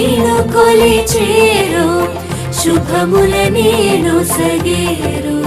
నిన్ను కొలిచేరు శుభముల నేను సగేరు.